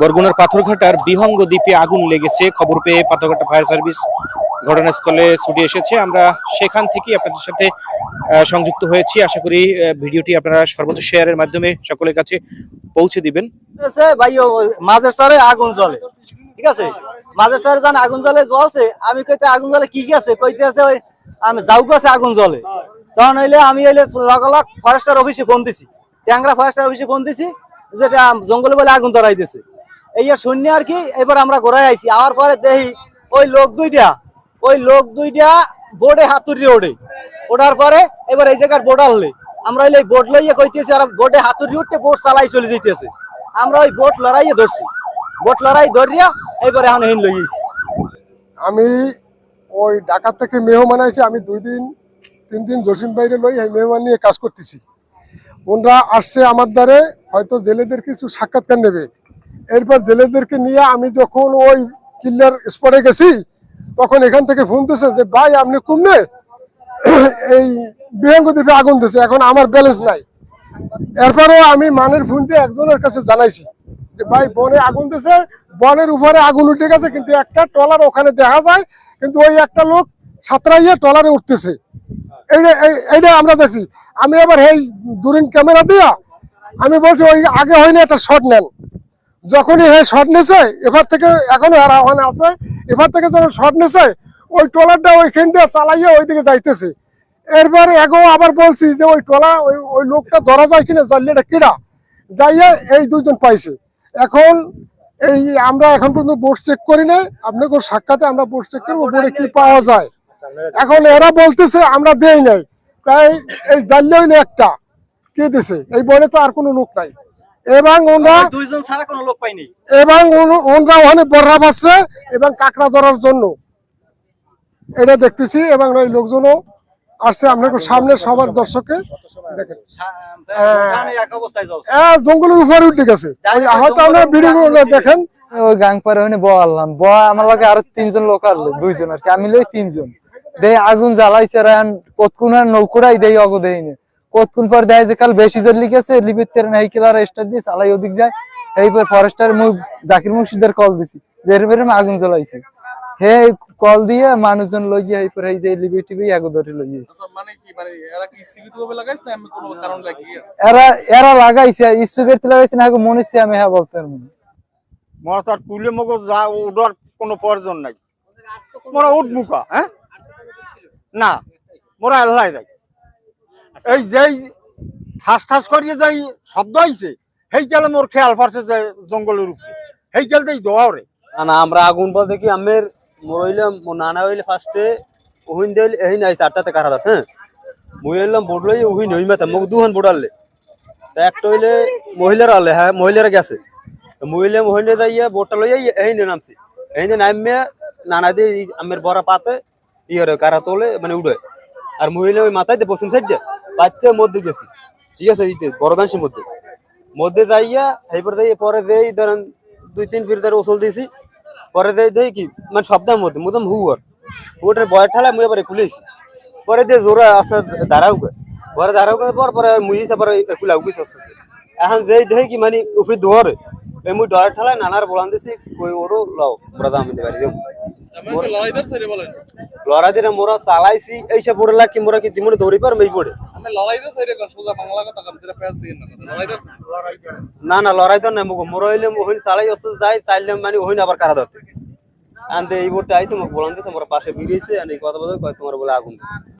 বরগুনার পাথরঘাটার বিহঙ্গ দ্বীপে আগুন লেগেছে। খবর পেয়ে পাথরঘাটা ফায়ার সার্ভিস ঘটনাস্থলে ছুটে এসেছে। আমরা সেখান থেকেই আপনাদের সাথে সংযুক্ত হয়েছি। আশা করি ভিডিওটি আপনারা সর্বোচ্চ শেয়ারের মাধ্যমে সকলের কাছে পৌঁছে দিবেন। মাঝের সারে আগুন জ্বলে। ঠিক আছে? মাঝের সারে যখন আগুন জ্বলে, জ্বলছে, আমি কইতে, আগুন জ্বলে কি কি আছে? কইতে আছে ওই, আমি যাও কাছে আগুন জ্বলে। তখন হইলে আমি হইলে ফরেস্টার অফিসে ফোন দিছি। ট্যাংরা ফরেস্টার অফিসে ফোন দিছি, যেটা জঙ্গলে বলে আগুন ধরাই দিছে এই যে শূন্য আর কি, এবার আমরা ঘোরাই আইছি। আওয়ার পরে দেখি ওই লোক দুইটা, ওই লোক দুইটা বোর্ডে হাতুড়ি ওড়ে ওঠার পরে এবার এই জায়গার বোর্ড আনলে। আমরা হইলে বোর্ড লইয়ে কইতেছি, আর বোর্ডে হাতুড়ি উঠতে বোর্ড চালাই চলে যাইতেছে। আমরা ওই বোট লড়াইয়ে ধরছি। বোট লড়াই ধরিয়া এবারে এখন হিন লইয়েছি আমি ওই ঢাকা থেকে মেহমান আইছি, আমি দুই দিন, তিন দিন জসিম বাইরে লই এই মেহমান নিয়ে কাজ করতেছি। ওনরা আসছে আমার দ্বারে, হয়তো জেলেদের কিছু সাক্ষাৎকার নেবে। এরপর জেলেদেরকে নিয়ে আমি যখন ওই কিল্লার স্পটে গেছি, তখন এখান থেকে ফোন দিছে যে, ভাই, আপনি কুমনে এই বিহঙ্গ দ্বীপে আগুন দিছে এখন আমার ব্যালেন্স নাই। এরপরেও আমি মানের ফোন দিয়ে একজনের কাছে জানাইছি যে, ভাই, বনে আগুন দিছে বনের উপরে আগুন উঠে গেছে, কিন্তু একটা ট্রলার ওখানে দেখা যায়, কিন্তু ওই একটা লোক সাঁতরাইয়ে ট্রলারে উঠতেছে। এইটা এই- এইটা আমরা দেখছি। আমি আবার এই দূরিন ক্যামেরা দিয়া আমি বলছি, ওই আগে হয়নি, একটা শট নেন। যখনই হে শট নেছে, এবার থেকে এখনও এরা ওখানে আছে, এবার থেকে যখন শট নেছে, ওই ট্রলারটা ওইখান দিয়ে চালাইয়ে ওইদিকে যাইতেছে। এরপরে এগো আবার বলছি যে ওই ট্রলা ওই ওই লোকটা ধরা যায় কিনা জল্লিটা কিনা যাইয়ে এই দুইজন পাইছে। এখন এই আমরা এখন পর্যন্ত বোর্ড চেক করি নাই, আপনাকে সাক্ষাতে আমরা বোর্ড চেক করব বোর্ডে কি পাওয়া যায়। এখন এরা বলতেছে, আমরা দেই নাই। তাই এই জানলে হইলে একটা, কে দিছে? এই বনে তো আর কোনো লোক নাই। এবং ওরা দুইজন ছাড়া কোনো লোক পাইনি। এবং ওনরা ওখানে বর্রা পাচ্ছে এবং কাঁকড়া ধরার জন্য। এটা দেখতেছি এবং ওই লোকজনও আসছে আপনাকে সামনে সবার দর্শককে দেখেন আহ, জঙ্গলের উপরে উঠে গেছে। হয়তো আমরা ভিডিও দেখেন। ওই গাং পারে ওখানে বললাম ব আমার লাগে আরও তিনজন লোক আরলো দুইজন আর কি। আমি লই তিনজন। দেই আগুন জ্বালাইছে রান কতক্ষণ আর নৌকোড়াই দেই অগো দেই না। কতক্ষণ পর দেয় যে কাল বেশি জোর লিখেছে লিপির তেরে নাই কিলার স্টার দিয়ে চালাই ওদিক যায়। এই পর ফরেস্টার মুখ জাকির মুর্শিদের কল দিছি আগুন জ্বালাইছে। হে কল দিয়ে মানুষজন লই গিয়ে এই পরে এই যে লিবি টিবি আগু ধরে লই গিয়েছে। মানে কি মানে এরা কি সীমিত ভাবে লাগাইছে না আমি কোনো কারণ লাগিয়ে এরা এরা লাগাইছে ইচ্ছুকের লাগাইছে না আগে মনে হচ্ছে আমি হ্যাঁ বলতে পারব না। তার কুলে মগো যা কোনো প্রয়োজন নাই। মোরা উঠবুকা হ্যাঁ? না মোরা এল্লাই দেয় এই যেই ঠাস ঠাস করিয়ে যাই শব্দ হইছে সেই গেলে মোর খেয়াল পারছে যে জঙ্গলের উপরে। সেই গেল দেই দোয়ারে না না আমরা আগুন বলতে কি আমের মোর হইলে মোর নানা হইলে ফার্স্টে ওহিন দেল এই নাই চারটাতে কারা দাঁত হ্যাঁ? মুই হইলাম বোর্ড লই ওহিন হই মাথা মোক দুহান বোর্ড আনলে। তা একটা হইলে মহিলারা আনলে হ্যাঁ মহিলারা গেছে। তো মহিলা মহিলা যাইয়া বোর্ডটা লইয়া এই নে নামছি। এই নে নামে নানা দিয়ে আমের বড় পাতে ইয়ে কারা তোলে মানে উড়ে। আর মহিলা ওই মাথায় দিয়ে পশ্চিম সাইড দিয়ে। বাচ্চা মধ্যে গেছি। ঠিক আছে এইতে বড় মধ্যে। মধ্যে যাইয়া এইবার যাইয়া, পরে দেই ধরেন দুই তিন ফির ধরে ওসল দিয়েছি পরে দেই দেই কি মানে শব্দের মধ্যে মুদম হুয়ার। হুয়ার বয়ের ঠালা, মুই এবারে খুলেছি পরে দিয়ে জোরে আস্তে দাঁড়াও পরে দাঁড়াও পর, পরে মুই পরে কুলাও গেছে আস্তে আস্তে। এখন যেই দেই কি মানে উপরে ধরে এই মুই ডয়ের ঠালায় নানার বলান দিছি, কই ওরও লও মোরা দাম দিতে মোরা চালাইছি এইসব কি মোরা কি জীবনে না না লড়াই তো নাই মুখ মোর হইলে ওহিন চালাই অস্ত যাই চাইলে মানে ওহিন আবার কারা ধরতে আনতে এই বোর্ডটা আইছে মোক বলান দিছে মোর পাশে বিরিয়েছে আর এই কথা বলে তোমার বলে আগুন।